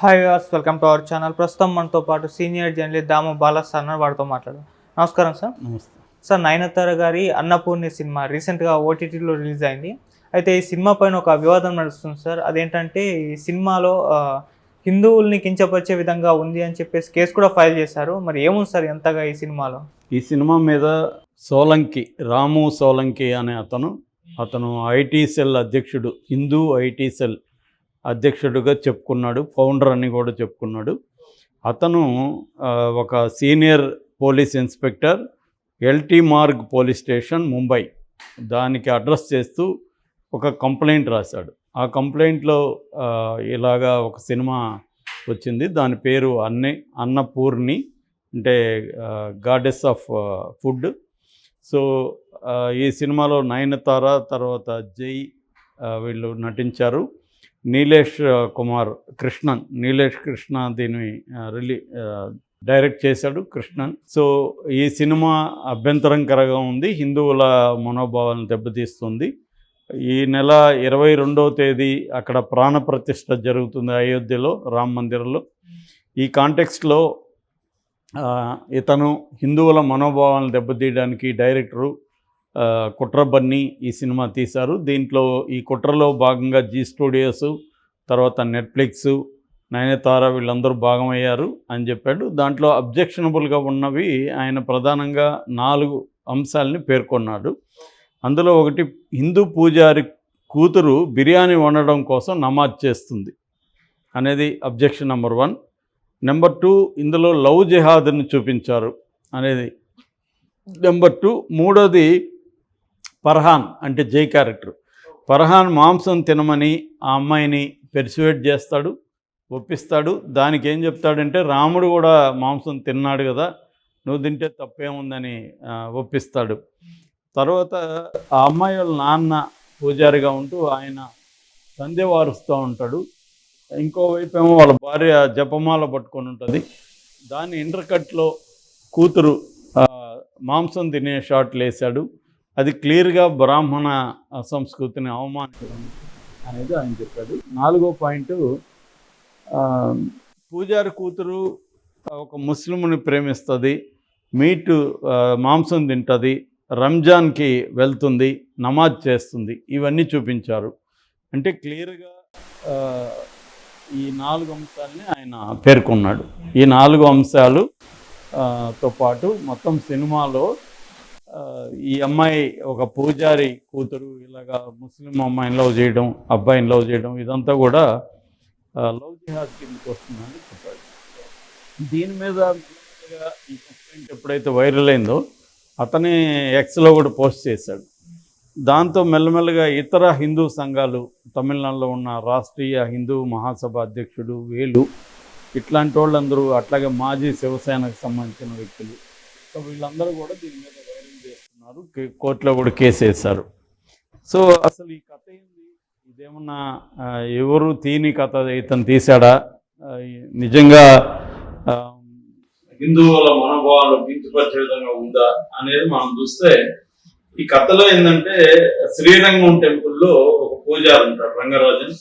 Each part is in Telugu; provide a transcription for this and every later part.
Hi was welcome to our channel ప్రస్తుతం మనతో పాటు senior journalist Damu Bala sir ఉన్నారు. వారితో మాట్లాడదాం. నమస్కారం సార్. నమస్తే. సార్ నయనతార గారి అన్నపూర్ణి సినిమా రీసెంట్గా ఓటీటీలో రిలీజ్ అయింది. అయితే ఈ సినిమా పైన ఒక వివాదం నడుస్తుంది సార్. అదేంటంటే ఈ సినిమాలో హిందువుల్ని కించపరిచే విధంగా ఉంది అని చెప్పేసి కేసు కూడా ఫైల్ చేశారు. మరి ఏముంది సార్ ఎంతగా ఈ సినిమాలో? ఈ సినిమా మీద సోలంకి రాము సోలంకి అనే అతను అతను ఐటీ సెల్ అధ్యక్షుడు హిందూ ఐటీ సెల్ అధ్యక్షుడిగా చెప్పుకున్నాడు ఫౌండర్ అని కూడా చెప్పుకున్నాడు. అతను ఒక senior police inspector LT Marg police station Mumbai. దానికి అడ్రస్ చేస్తూ ఒక కంప్లైంట్ రాశాడు. ఆ కంప్లైంట్లో ఇలాగా ఒక సినిమా వచ్చింది. దాని పేరు అన్నే అన్నపూర్ణి అంటే గాడెస్ ఆఫ్ ఫుడ్. సో ఈ సినిమాలో నయనతార తర్వాత జై వీళ్ళు నటించారు. నీలేష్ కుమార్ కృష్ణన్ నీలేష్ కృష్ణ దీన్ని రిలీ డైరెక్ట్ చేశాడు కృష్ణన్. సో ఈ సినిమా అభ్యంతరంకరంగా ఉంది హిందువుల మనోభావాలను దెబ్బతీస్తుంది. ఈ నెల ఇరవై రెండవ తేదీ అక్కడ ప్రాణప్రతిష్ఠ జరుగుతుంది అయోధ్యలో రామ్ మందిరంలో. ఈ కాంటెక్స్ట్లో ఇతను హిందువుల మనోభావాలను దెబ్బతీయడానికి డైరెక్టరు కుట్ర బన్నీ ఈ సినిమా తీశారు. దీంట్లో ఈ కుట్రలో భాగంగా జీ స్టూడియోస్ తర్వాత నెట్ఫ్లిక్స్ నయనతార వీళ్ళందరూ భాగమయ్యారు అని చెప్పాడు. దాంట్లో అబ్జెక్షనబుల్గా ఉన్నవి ఆయన ప్రధానంగా నాలుగు అంశాలని పేర్కొన్నాడు. అందులో ఒకటి హిందూ పూజారి కూతురు బిర్యానీ వండడం కోసం నమాజ్ చేస్తుంది అనేది objection number one. Number two ఇందులో లవ్ జిహాద్ని చూపించారు అనేది. నెంబర్ టూ మూడోది ఫర్హాన్ అంటే జై క్యారెక్టర్. ఫర్హాన్ మాంసం తినమని ఆ అమ్మాయిని పెర్సువేట్ చేస్తాడు ఒప్పిస్తాడు. దానికి ఏం చెప్తాడంటే రాముడు కూడా మాంసం తిన్నాడు కదా నువ్వు తింటే తప్పేముందని ఒప్పిస్తాడు. తర్వాత ఆ అమ్మాయి వాళ్ళ నాన్న పూజారిగా ఉంటూ ఆయన సంధ్య వారుస్తూ ఉంటాడు. ఇంకోవైపు ఏమో వాళ్ళ భార్య జపమాల పట్టుకొని ఉంటుంది. దాని ఇంటర్కట్లో కూతురు మాంసం తినే షాట్లు వేశాడు. అది క్లియర్గా బ్రాహ్మణ సంస్కృతిని అవమానించడం అనేది ఆయన చెప్పాడు. నాలుగో పాయింట్ పూజారి కూతురు ఒక ముస్లింని ప్రేమిస్తుంది మీటు మాంసం తింటుంది రంజాన్కి వెళ్తుంది నమాజ్ చేస్తుంది ఇవన్నీ చూపించారు. అంటే క్లియర్గా ఈ నాలుగు అంశాలని ఆయన పేర్కొన్నాడు. ఈ నాలుగు అంశాలు తో పాటు మొత్తం సినిమాలో ఈ అమ్మాయి ఒక పూజారి కూతురు ఇలాగా ముస్లిం అమ్మాయిని లవ్ చేయడం అబ్బాయిని లవ్ చేయడం ఇదంతా కూడా లవ్ జిహాద్ కిందకి వస్తుందని చెప్పాడు. దీని మీద ఈ కంప్లైంట్ ఎప్పుడైతే వైరల్ అయిందో అతని ఎక్స్లో కూడా పోస్ట్ చేశాడు. దాంతో మెల్లమెల్లగా ఇతర హిందూ సంఘాలు తమిళనాడులో ఉన్న రాష్ట్రీయ హిందూ మహాసభ అధ్యక్షుడు వేలు ఇట్లాంటి వాళ్ళందరూ అట్లాగే మాజీ శివసేనకు సంబంధించిన వ్యక్తులు. సో వీళ్ళందరూ కూడా దీని మీద కే- కోర్టులో కూడా కేసు వేశారు. సో అసలు ఈ కథ ఏంది? ఇదేమన్నా ఎవరు తీని కథ ఇతను తీశాడా? నిజంగా ఆ, హిందువుల మనోభావాలు కించపరిచే విధంగా ఉందా అనేది మనం చూస్తే ఈ కథలో ఏంటంటే శ్రీరంగం టెంపుల్లో ఒక పూజారి ఉంటాడు రంగరాజన్.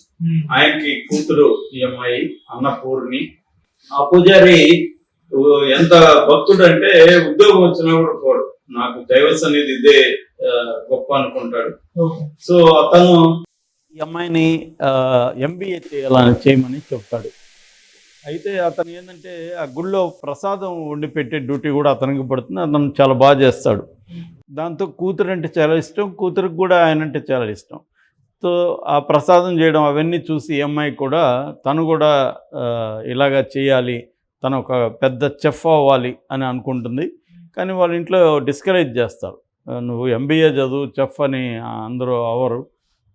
ఆయనకి కూతురు ఈ అమ్మాయి అన్నపూర్ణి. ఆ పూజారి ఎంత భక్తుడు అంటే ఉద్యోగం వచ్చినా కూడా పోడు. నాకు దైవ సన్నిధి ఇదే గొప్ప అనుకుంటాడు. సో అతను ఈ అమ్మాయిని ఎంబీఏ చేయాలని చేయమని చెప్తాడు. అయితే అతను ఏంటంటే ఆ గుళ్ళో ప్రసాదం వండి పెట్టే డ్యూటీ కూడా అతనికి పడుతుంది. అతను చాలా బాగా చేస్తాడు. దాంతో కూతురు అంటే చాలా ఇష్టం. కూతురికి కూడా ఆయన అంటే చాలా ఇష్టం. సో ఆ ప్రసాదం చేయడం అవన్నీ చూసి ఈ అమ్మాయి కూడా తను కూడా ఇలాగా చేయాలి. తను ఒక పెద్ద చెఫ్ అవ్వాలి అని అనుకుంటుంది. కానీ వాళ్ళ ఇంట్లో డిస్కరేజ్ చేస్తారు. నువ్వు ఎంబీఏ చదువు చెఫ్ అని అందరూ అవరు.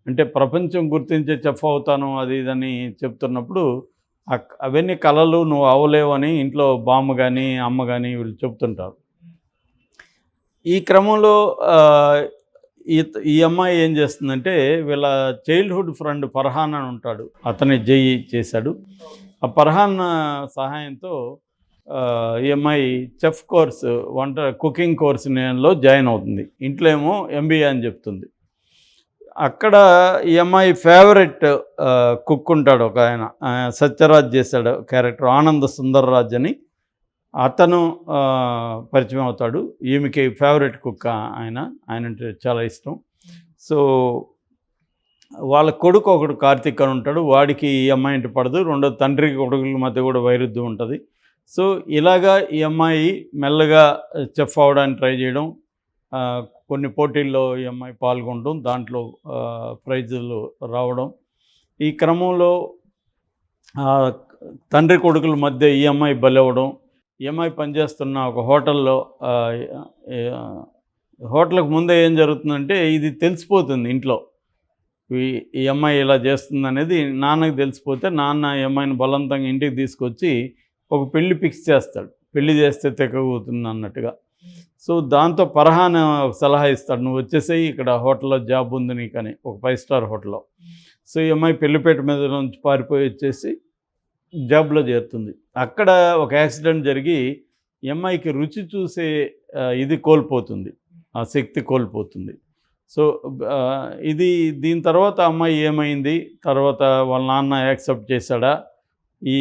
అంటే ప్రపంచం గుర్తించే చెఫ్ అవుతాను అది ఇదని చెప్తున్నప్పుడు అవన్నీ కళలు నువ్వు అవ్వలేవని ఇంట్లో బామ్మ కానీ అమ్మ కానీ వీళ్ళు చెప్తుంటారు. ఈ క్రమంలో ఈ అమ్మాయి ఏం చేస్తుందంటే వీళ్ళ చైల్డ్హుడ్ ఫ్రెండ్ ఫర్హాన్ అని ఉంటాడు. అతని జేఈ చేశాడు. ఆ ఫర్హాన్ సహాయంతో ఈ అమ్మాయి చెఫ్ కోర్సు వంట కుకింగ్ కోర్స్ నేనులో జాయిన్ అవుతుంది. ఇంట్లో ఏమో ఎంబీఏ అని చెప్తుంది. అక్కడ ఈ అమ్మాయి ఫేవరెట్ కుక్ ఉంటాడు ఒక ఆయన. సత్యరాజ్ చేశాడు క్యారెక్టర్ ఆనంద సుందర్రాజ్ అని. అతను పరిచయం అవుతాడు. ఈమెకి ఫేవరెట్ కుక్క ఆయన. ఆయన అంటే చాలా ఇష్టం. సో వాళ్ళ కొడుకు ఒకడు కార్తీక్ అని ఉంటాడు. వాడికి ఈ అమ్మాయి ఇంటి పడదు. రెండో తండ్రి కొడుకుల మధ్య కూడా వైరుధ్యం ఉంటుంది. సో ఇలాగా ఈ అమ్మాయి మెల్లగా చెఫ్ అవడానికి ట్రై చేయడం కొన్ని పోటీల్లో ఈ అమ్మాయి పాల్గొనడం దాంట్లో ప్రైజులు రావడం. ఈ క్రమంలో తండ్రి కొడుకుల మధ్య ఈ అమ్మాయి బలవడం ఈ అమ్మాయి పనిచేస్తున్న ఒక హోటల్లో హోటల్కి ముందే ఏం జరుగుతుందంటే ఇది తెలిసిపోతుంది ఇంట్లో. ఈ ఈ అమ్మాయి ఇలా చేస్తుంది అనేది నాన్నకి తెలిసిపోతే నాన్న ఈ అమ్మాయిని బలవంతంగా ఇంటికి తీసుకొచ్చి ఒక పెళ్ళి ఫిక్స్ చేస్తాడు. పెళ్ళి చేస్తే తెగబోతుంది అన్నట్టుగా. సో దాంతో పరహాన ఒక సలహా ఇస్తాడు. నువ్వు వచ్చేసేయి ఇక్కడ హోటల్లో జాబ్ ఉంది నీకని ఒక ఫైవ్ స్టార్ హోటల్లో. సో ఈ అమ్మాయి పెళ్ళిపేట మీద నుంచి పారిపోయి వచ్చేసి జాబ్లో చేరుతుంది. అక్కడ ఒక యాక్సిడెంట్ జరిగి ఈ అమ్మాయికి రుచి చూసే ఇది కోల్పోతుంది. ఆ శక్తి కోల్పోతుంది. సో ఇది దీని తర్వాత అమ్మాయి ఏమైంది? తర్వాత వాళ్ళ నాన్న యాక్సెప్ట్ చేశాడా? ఈ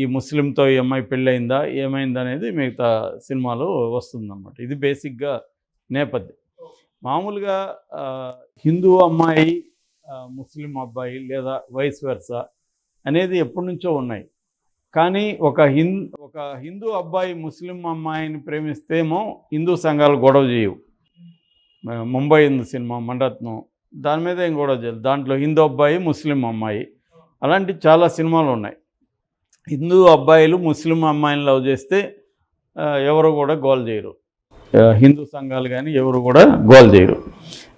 ఈ ముస్లింతో ఈ అమ్మాయి పెళ్ళయిందా? ఏమైంది అనేది మిగతా సినిమాలో వస్తుందన్నమాట. ఇది బేసిక్గా నేపథ్యం. మామూలుగా హిందూ అమ్మాయి ముస్లిం అబ్బాయి లేదా వైస్ వెర్స అనేది ఎప్పటి నుంచో ఉన్నాయి. కానీ ఒక హిం ఒక హిందూ అబ్బాయి ముస్లిం అమ్మాయిని ప్రేమిస్తేమో హిందూ సంఘాలు గొడవ చేయవు. ముంబై హిందూ సినిమా మండత్నం దాని మీద ఏం గొడవ చేయదు. దాంట్లో హిందూ అబ్బాయి ముస్లిం అమ్మాయి. అలాంటి చాలా సినిమాలు ఉన్నాయి. హిందూ అబ్బాయిలు ముస్లిం అమ్మాయిని లవ్ చేస్తే ఎవరు కూడా గోల్ చేయరు. హిందూ సంఘాలు కానీ ఎవరు కూడా గోల్ చేయరు.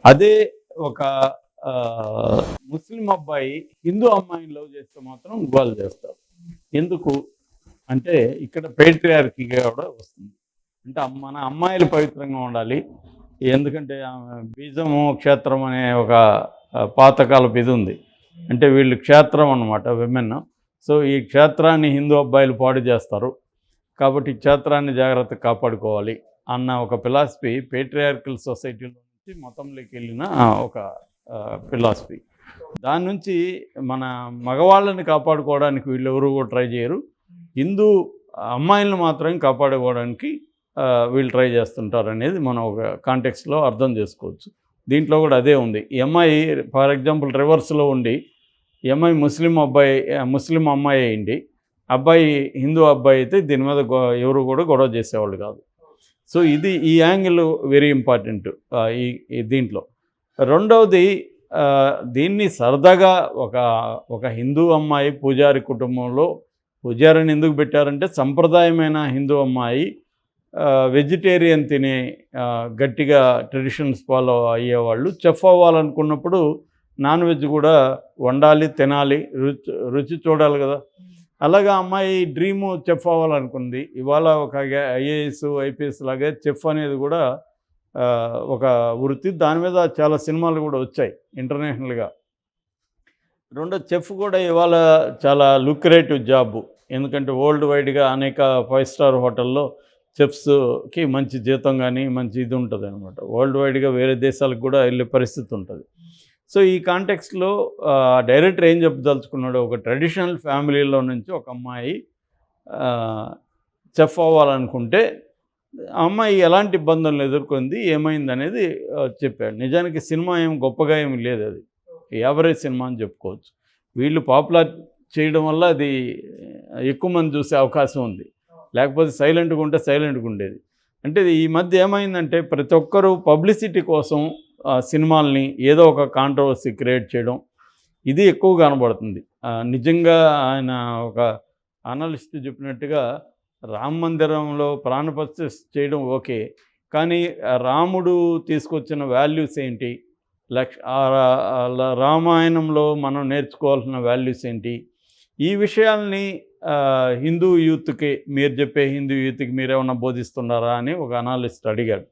అదే ఒక ముస్లిం అబ్బాయి హిందూ అమ్మాయిని లవ్ చేస్తే మాత్రం గోల్ చేస్తారు. ఎందుకు? అంటే ఇక్కడ పేట్రియార్కీగా కూడా వస్తుంది. అంటే మన అమ్మాయిలు పవిత్రంగా ఉండాలి. ఎందుకంటే ఆమె బీజము క్షేత్రం అనే ఒక పాతకాలపు ఇది ఉంది. అంటే వీళ్ళు క్షేత్రం అన్నమాట విమెన్. సో ఈ క్షేత్రాన్ని హిందూ అబ్బాయిలు పాడు చేస్తారు. కాబట్టి క్షేత్రాన్ని జాగ్రత్తగా కాపాడుకోవాలి అన్న ఒక ఫిలాసఫీ పేట్రియార్కల్ సొసైటీలో నుంచి మతంలోకి వెళ్ళిన ఒక ఫిలాసఫీ. దాని నుంచి మన మగవాళ్ళని కాపాడుకోవడానికి వీళ్ళెవరూ కూడా ట్రై చేయరు. హిందూ అమ్మాయిలను మాత్రం కాపాడుకోవడానికి వీళ్ళు ట్రై చేస్తుంటారు అనేది మనం ఒక కాంటెక్స్లో అర్థం చేసుకోవచ్చు. దీంట్లో కూడా అదే ఉంది. ఈ అమ్మాయి ఫర్ ఎగ్జాంపుల్ రివర్స్లో ఉండి అమ్మాయి ముస్లిం అబ్బాయి ముస్లిం అమ్మాయి అయింది. అబ్బాయి హిందూ అబ్బాయి అయితే దీని మీద గొ- ఎవరు కూడా గొడవ చేసేవాళ్ళు కాదు. సో ఇది ఈ యాంగిల్ వెరీ ఇంపార్టెంట్ ఈ దీంట్లో. రెండవది దీన్ని సరదాగా ఒక ఒక హిందూ అమ్మాయి పూజారి కుటుంబంలో పూజారిని ఎందుకు పెట్టారంటే సంప్రదాయమైన హిందూ అమ్మాయి వెజిటేరియన్ తినే గట్టిగా ట్రెడిషన్స్ ఫాలో అయ్యేవాళ్ళు. చెఫ్ అవ్వాలనుకున్నప్పుడు నాన్ వెజ్ కూడా వండాలి తినాలి రుచి రుచి చూడాలి కదా. అలాగా అమ్మాయి డ్రీము చెఫ్ అవ్వాలనుకుంది. ఇవాళ ఒక ఐఏఎస్ ఐపీఎస్ లాగే చెఫ్ అనేది కూడా ఒక వృత్తి. దాని మీద చాలా సినిమాలు కూడా వచ్చాయి ఇంటర్నేషనల్గా. రెండో చెఫ్ కూడా ఇవాళ చాలా లుక్రేటివ్ జాబ్ ఎందుకంటే వరల్డ్ వైడ్గా అనేక ఫైవ్ స్టార్ హోటల్లో చెఫ్స్కి మంచి జీతం కానీ మంచి ఇది ఉంటుంది అనమాట వరల్డ్ వైడ్గా వేరే దేశాలకు కూడా వెళ్ళే పరిస్థితి ఉంటుంది. సో ఈ కాంటెక్స్లో డైరెక్టర్ ఏం చెప్పదలుచుకున్నాడు? ఒక ట్రెడిషనల్ ఫ్యామిలీలో నుంచి ఒక అమ్మాయి చెఫ్ అవ్వాలనుకుంటే ఆ అమ్మాయి ఎలాంటి ఇబ్బందులను ఎదుర్కొంది? ఏమైంది అనేది చెప్పాడు. నిజానికి సినిమా ఏం గొప్పగా ఏమి లేదు అది. యావరేజ్ సినిమా అని చెప్పుకోవచ్చు. వీళ్ళు పాపులర్ చేయడం వల్ల అది ఎక్కువ మంది చూసే అవకాశం ఉంది. లేకపోతే సైలెంట్గా ఉంటే సైలెంట్గా ఉండేది. అంటే ఇది ఈ మధ్య ఏమైందంటే ప్రతి ఒక్కరూ పబ్లిసిటీ కోసం సినిమాల్ని ఏదో ఒక కాంట్రవర్సీ క్రియేట్ చేయడం ఇది ఎక్కువ కనబడుతుంది. నిజంగా ఆయన ఒక అనలిస్ట్ చెప్పినట్టుగా రామ మందిరంలో ప్రాణపత్య చేయడం ఓకే కానీ రాముడు తీసుకొచ్చిన వాల్యూస్ ఏంటి? లక్ష రామాయణంలో మనం నేర్చుకోవాల్సిన వాల్యూస్ ఏంటి? ఈ విషయాల్ని హిందూ యూత్కి మీరు చెప్పే హిందూ యూత్కి మీరేమన్నా బోధిస్తున్నారా అని ఒక అనాలిస్ట్ అడిగాడు.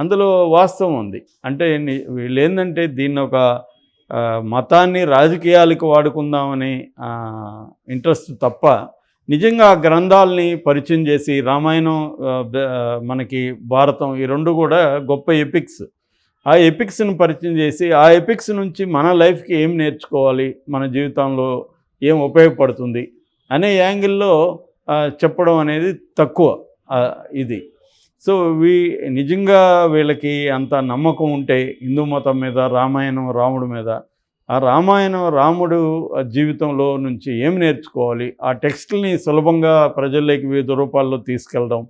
అందులో వాస్తవం ఉంది. అంటే వీళ్ళు ఏంటంటే దీన్ని ఒక మతాన్ని రాజకీయాలకు వాడుకుందామని ఇంట్రెస్ట్ తప్ప నిజంగా ఆ గ్రంథాలని పరిచయం చేసి రామాయణం మనకి భారతం ఈ రెండు కూడా గొప్ప ఎపిక్స్ ఆ ఎపిక్స్ను పరిచయం చేసి ఆ ఎపిక్స్ నుంచి మన లైఫ్కి ఏం నేర్చుకోవాలి మన జీవితంలో ఏం ఉపయోగపడుతుంది అనే యాంగిల్లో చెప్పడం అనేది తక్కువ ఇది. సో వీ నిజంగా వీళ్ళకి అంత నమ్మకం ఉంటే హిందూ మతం మీద రామాయణం రాముడి మీద ఆ రామాయణం రాముడు జీవితంలో నుంచి ఏం నేర్చుకోవాలి? ఆ టెక్స్ట్ని సులభంగా ప్రజల్లోకి వివిధ రూపాల్లో తీసుకెళ్ళడం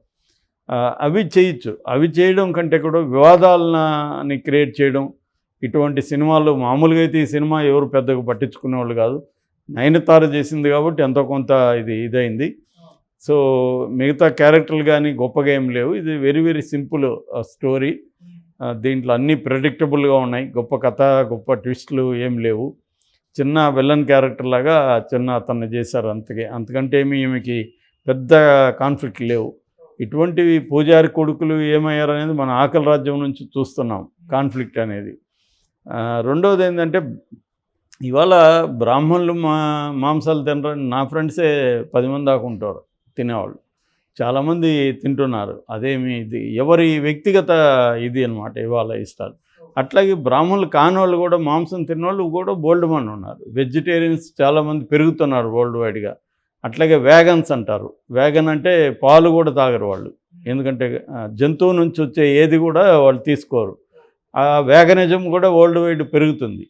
అవి చేయొచ్చు. అవి చేయడం కంటే కూడా వివాదాలని క్రియేట్ చేయడం ఇటువంటి సినిమాలు మామూలుగా అయితే ఈ సినిమా ఎవరు పెద్దగా పట్టించుకునేవాళ్ళు కాదు. నయనతార చేసింది కాబట్టి ఎంతో కొంత ఇది ఇదైంది. సో మిగతా క్యారెక్టర్లు కానీ గొప్పగా ఏం లేవు. ఇది వెరీ వెరీ సింపుల్ స్టోరీ. దీంట్లో అన్నీ ప్రెడిక్టబుల్గా ఉన్నాయి. గొప్ప కథ గొప్ప ట్విస్ట్లు ఏం లేవు. చిన్న విలన్ క్యారెక్టర్ లాగా చిన్న అతన్ని చేశారు అంతకే. అంతకంటే ఏమి ఈమెకి పెద్ద కాన్ఫ్లిక్ట్ లేవు. ఇటువంటివి పూజారి కొడుకులు ఏమయ్యారు అనేది మన ఆకలి రాజ్యం నుంచి చూస్తున్నాం కాన్ఫ్లిక్ట్ అనేది. రెండవది ఏంటంటే ఇవాళ బ్రాహ్మణులు మా మాంసాలు తినరని నా ఫ్రెండ్సే పది మంది దాకా ఉంటారు. తినేవాళ్ళు. చాలామంది తింటున్నారు. అదేమి ఇది ఎవరి వ్యక్తిగత ఇది అనమాట ఇవాళ ఇష్టాలు అట్లాగే బ్రాహ్మణులు కానివాళ్ళు కూడా మాంసం తిన్నవాళ్ళు కూడా బోల్డ్ మంది ఉన్నారు. వెజిటేరియన్స్ చాలామంది పెరుగుతున్నారు వరల్డ్ వైడ్గా అట్లాగే వ్యాగన్స్ అంటారు. వ్యాగన్ అంటే పాలు కూడా తాగరు వాళ్ళు. ఎందుకంటే జంతువు నుంచి వచ్చే ఏది కూడా వాళ్ళు తీసుకోరు. ఆ వ్యాగనిజం కూడా వరల్డ్ వైడ్ పెరుగుతుంది.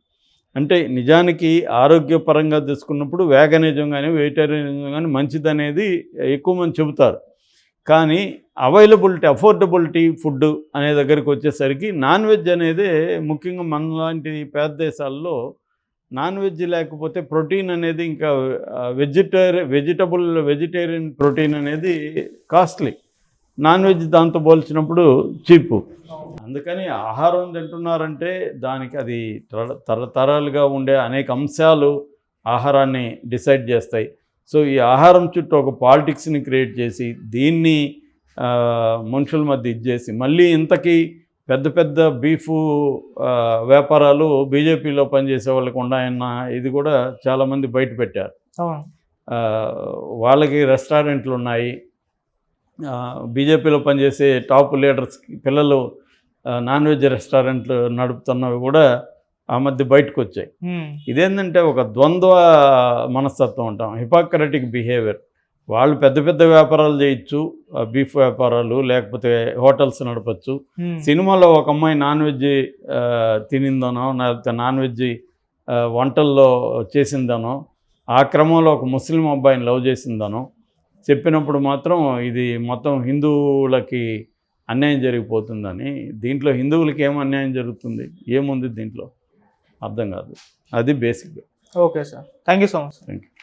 అంటే నిజానికి ఆరోగ్యపరంగా తీసుకున్నప్పుడు వేగనిజం కానీ వెజిటేరియనిజం కానీ మంచిదనేది ఎక్కువ మంది చెబుతారు. కానీ అవైలబిలిటీ అఫోర్డబిలిటీ ఫుడ్ అనే దగ్గరికి వచ్చేసరికి నాన్ వెజ్ అనేది ముఖ్యంగా మన లాంటి పేద దేశాల్లో నాన్ వెజ్ లేకపోతే ప్రోటీన్ అనేది ఇంకా వెజిటేరియన్ వెజిటబుల్ వెజిటేరియన్ ప్రోటీన్ అనేది కాస్ట్లీ. నాన్ వెజ్ దాంతో పోల్చినప్పుడు చీపు. అందుకని ఆహారం తింటున్నారంటే దానికి అది తర- తరతరాలుగా ఉండే అనేక అంశాలు ఆహారాన్ని డిసైడ్ చేస్తాయి. సో ఈ ఆహారం చుట్టూ ఒక పాలిటిక్స్ని క్రియేట్ చేసి దీన్ని మనుషుల మధ్య ఇచ్చేసి మళ్ళీ ఇంతకీ పెద్ద పెద్ద బీఫ్ వ్యాపారాలు బీజేపీలో పనిచేసే వాళ్ళకి ఉన్నాయన్న ఇది కూడా చాలామంది బయట పెట్టారు. వాళ్ళకి రెస్టారెంట్లు ఉన్నాయి. బీజేపీలో పనిచేసే టాప్ లీడర్స్ పిల్లలు నాన్ వెజ్ రెస్టారెంట్లు నడుపుతున్నవి కూడా ఆ మధ్య బయటకు వచ్చాయి ఇదేంటంటే ఒక ద్వంద్వ మనస్తత్వం అంటాం. Hypocritic behaviour. వాళ్ళు పెద్ద పెద్ద వ్యాపారాలు చేయొచ్చు బీఫ్ వ్యాపారాలు లేకపోతే హోటల్స్ నడపచ్చు. సినిమాలో ఒక అమ్మాయి నాన్ వెజ్ తినిందనో లేకపోతే నాన్ వెజ్ వంటల్లో చేసిందనో ఆ క్రమంలో ఒక ముస్లిం అబ్బాయిని లవ్ చేసిందనో చెప్పినప్పుడు మాత్రం ఇది మొత్తం హిందువులకి అన్యాయం జరిగిపోతుందని దీంట్లో హిందువులకి ఏం అన్యాయం జరుగుతుంది? ఏముంది దీంట్లో? అర్థం కాదు. అది basic. Okay sir. Thank you so much. Thank you